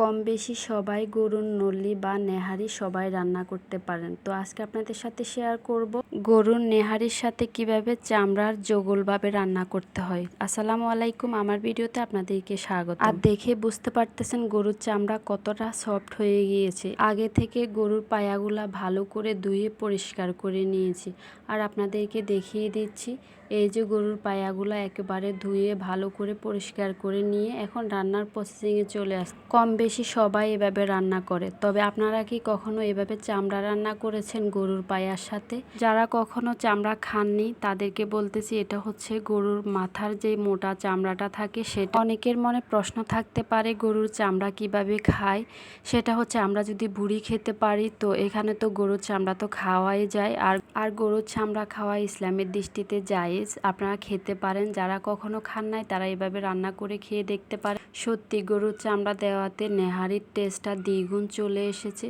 কম বেশি সবাই গরুর নল্লি বা নেহারি সবাই রান্না করতে পারেন। তো আজকে আপনাদের সাথে শেয়ার করব গরুর নেহারির সাথে কীভাবে চামড়ার জগলভাবে রান্না করতে হয়। আসসালামু আলাইকুম, আমার ভিডিওতে আপনাদেরকে স্বাগত আর দেখে বুঝতে পারতেছেন গরুর চামড়া কতটা সফট হয়ে গিয়েছে। আগে থেকে গরুর পায়াগুলা ভালো করে ধুয়ে পরিষ্কার করে নিয়েছি। আর আপনাদেরকে দেখিয়ে দিচ্ছি এই যে গরুর পায়াগুলো একেবারে ধুয়ে ভালো করে পরিষ্কার করে নিয়ে এখন রান্নার প্রসেসিংয়ে চলে আস কম বেশি সবাই এভাবে রান্না করে। তবে আপনারা কি কখনো এভাবে চামড়া রান্না করেছেন গরুর পায়ার সাথে? যারা কখনো চামড়া খাননি, তাদেরকে বলতেছি, এটা হচ্ছে গরুর মাথার যে মোটা চামড়াটা থাকে, সেটা অনেকের মনে প্রশ্ন থাকতে পারে, গরুর চামড়া কীভাবে খায়? সেটা হচ্ছে, আমরা যদি বুড়ি খেতে পারি, তো এখানে তো গরুর চামড়া তো খাওয়াই যায়। আর আর গরুর চামড়া খাওয়া ইসলামের দৃষ্টিতে জায়েজ আপনারা খেতে পারেন। যারা কখনো খান নাই, তারা এভাবে রান্না করে খেয়ে দেখতে পারেন। সত্যি, গরুর চামড়া দেওয়াতে নেহারির টেস্টটা দ্বিগুণ চলে এসেছে।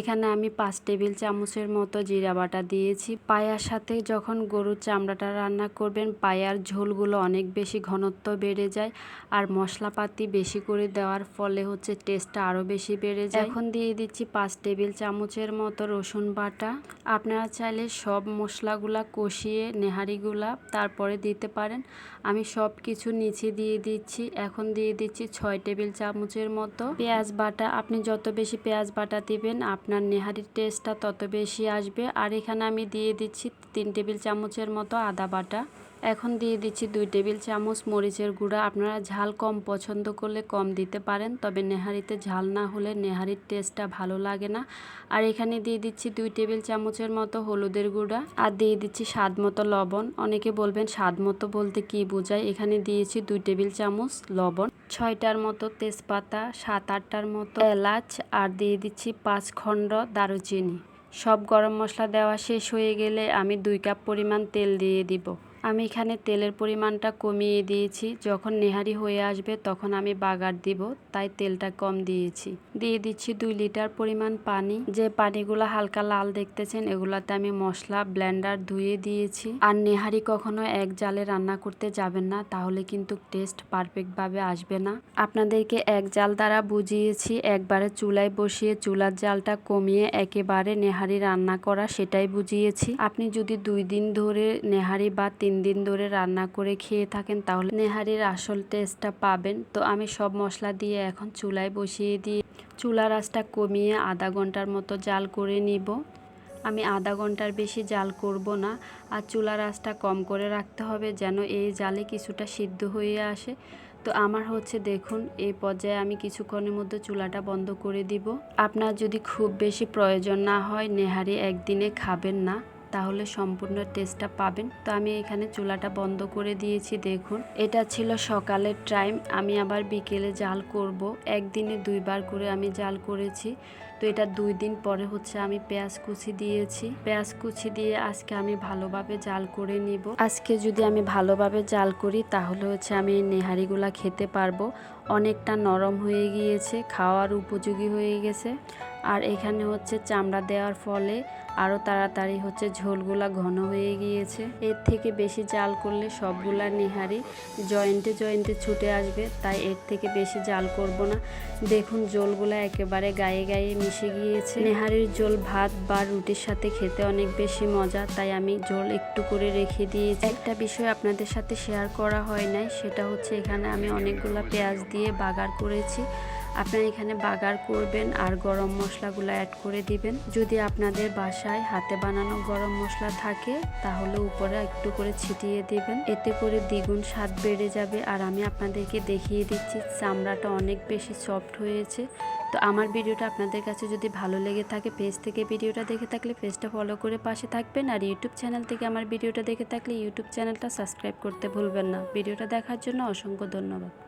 এখানে আমি পাঁচ টেবিল চামচের মতো জিরা বাটা দিয়েছি। পায়ার সাথে যখন গরুর চামড়াটা রান্না করবেন, পায়ার ঝোলগুলো অনেক বেশি ঘনত্ব বেড়ে যায় আর মশলাপাতি বেশি করে দেওয়ার ফলে হচ্ছে টেস্টটা আরও বেশি বেড়ে যায়। এখন দিয়ে দিচ্ছি পাঁচ টেবিল চামচের মতো রসুন বাটা। আপনারা চাইলে সব মশলাগুলা কষিয়ে নেহারিগুলা তারপরে দিতে পারেন। আমি সব কিছু নিচে দিয়ে দিচ্ছি। এখন দিয়ে দিচ্ছি ছয় টেবিল চামচের মতো পেঁয়াজ বাটা। আপনি যত বেশি পেঁয়াজ বাটা দিবেন আপনার নেহারির টেস্টটা তত বেশি আসবে। আর এখানে আমি দিয়ে দিচ্ছি তিন টেবিল চামচের মতো আদা বাটা। এখন দিয়ে দিচ্ছি দুই টেবিল চামচ মরিচের গুঁড়া। আপনারা ঝাল কম পছন্দ করলে কম দিতে পারেন, তবে নেহারিতে ঝাল না হলে নেহারির টেস্টটা ভালো লাগে না। আর এখানে দিয়ে দিচ্ছি দুই টেবিল চামচের মতো হলুদের গুঁড়া আর দিয়ে দিচ্ছি স্বাদ মতো লবণ। অনেকে বলবেন, স্বাদ মতো বলতে কি বোঝায়? এখানে দিয়েছি দুই টেবিল চামচ লবণ, ছয়টার মতো তেজপাতা, সাত আটটার মতো এলাচ আর দিয়ে দিচ্ছি পাঁচ খণ্ড দারুচিনি। সব গরম মশলা দেওয়া শেষ হয়ে গেলে আমি দুই কাপ পরিমাণ তেল দিয়ে দিব। আমি এখানে তেলের পরিমাণটা কমিয়ে দিয়েছি। যখন নেহারি হয়ে আসবে তখন আমি বাগার দিব, তাই তেলটা কম দিয়েছি। দিয়ে দিচ্ছি দুই লিটার পরিমাণ পানি। যে পানিগুলো হালকা লাল দেখতেছেন, এগুলাতে আমি মশলা ব্লেন্ডার ধুয়ে দিয়েছি। আর নেহারি কখনো এক জালে রান্না করতে যাবেন না, তাহলে কিন্তু টেস্ট পারফেক্টভাবে আসবে না। আপনাদেরকে এক জাল দ্বারা বুঝিয়েছি, একবারে চুলায় বসিয়ে চুলার জালটা কমিয়ে একেবারে নেহারি রান্না করা সেটাই বুঝিয়েছি। আপনি যদি দুই দিন ধরে নেহারি বা তিন দিন ধরে রান্না করে খেয়ে থাকেন, তাহলে নেহারির আসল টেস্টটা পাবেন। তো আমি সব মশলা দিয়ে এখন চুলায় বসিয়ে দিয়ে চুলার আঁচটা কমিয়ে আধা ঘণ্টার মতো জাল করে নিব। আমি আধা ঘণ্টার বেশি জাল করব না, আর চুলার আঁচটা কম করে রাখতে হবে যেন এই জালে কিছুটা সিদ্ধ হয়ে আসে। তো আমার হচ্ছে দেখুন, এই পর্যায়ে আমি কিছুক্ষণের মধ্যে চুলাটা বন্ধ করে দিব। আপনার যদি খুব বেশি প্রয়োজন না হয়, নেহারি একদিনে খাবেন না। তাহলে সম্পূর্ণ টেস্টটা পাবেন। তো আমি এখানে চুলাটা বন্ধ করে দিয়েছি, দেখুন। এটা ছিল সকালের টাইম আমি আবার বিকেলে জাল করব। একদিনে দুইবার করে আমি জাল করেছি। তো এটা দুই দিন পরে হচ্ছে আমি পেঁয়াজ কুচি দিয়েছি। পেঁয়াজ কুচি দিয়ে আজকে আমি ভালোভাবে জাল করে নিব। আজকে যদি আমি ভালোভাবে জাল করি, তাহলে হচ্ছে আমি নেহারিগুলা খেতে পারব। অনেকটা নরম হয়ে গিয়েছে, খাওয়ার উপযোগী হয়ে গেছে। আর এখানে হচ্ছে চামড়া দেওয়ার ফলে আরও তাড়াতাড়ি হচ্ছে ঝোলগুলা ঘন হয়ে গিয়েছে। এর থেকে বেশি জাল করলে সবগুলা নেহারি জয়েন্টে জয়েন্টে ছুটে আসবে, তাই এর থেকে বেশি জাল করব না। দেখুন জোলগুলা একেবারে গায়ে গায়ে মিশে গিয়েছে। নেহারির জোল ভাত বা রুটির সাথে খেতে অনেক বেশি মজা, তাই আমি জল একটু করে রেখে দিয়েছি। একটা বিষয় আপনাদের সাথে শেয়ার করা হয় নাই, সেটা হচ্ছে এখানে আমি অনেকগুলো পেঁয়াজ দিয়ে বাগার করেছি। আপনারা এখানে বাগার করবেন আর গরম মশলাগুলো অ্যাড করে দিবেন। যদি আপনাদের বাসায় হাতে বানানো গরম মশলা থাকে, তাহলে উপরে একটু করে ছিটিয়ে দিবেন। এতে করে দ্বিগুণ স্বাদ বেড়ে যাবে। আর আমি আপনাদেরকে দেখিয়ে দিচ্ছি, চামড়াটা অনেক বেশি সফট হয়েছে। তো আমার ভিডিওটা আপনাদের কাছে যদি ভালো লেগে থাকে, পেজ থেকে ভিডিওটা দেখে থাকলে পেজটা ফলো করে পাশে থাকবেন। আর ইউটিউব চ্যানেল থেকে আমার ভিডিওটা দেখে থাকলে ইউটিউব চ্যানেলটা সাবস্ক্রাইব করতে ভুলবেন না। ভিডিওটা দেখার জন্য অসংখ্য ধন্যবাদ।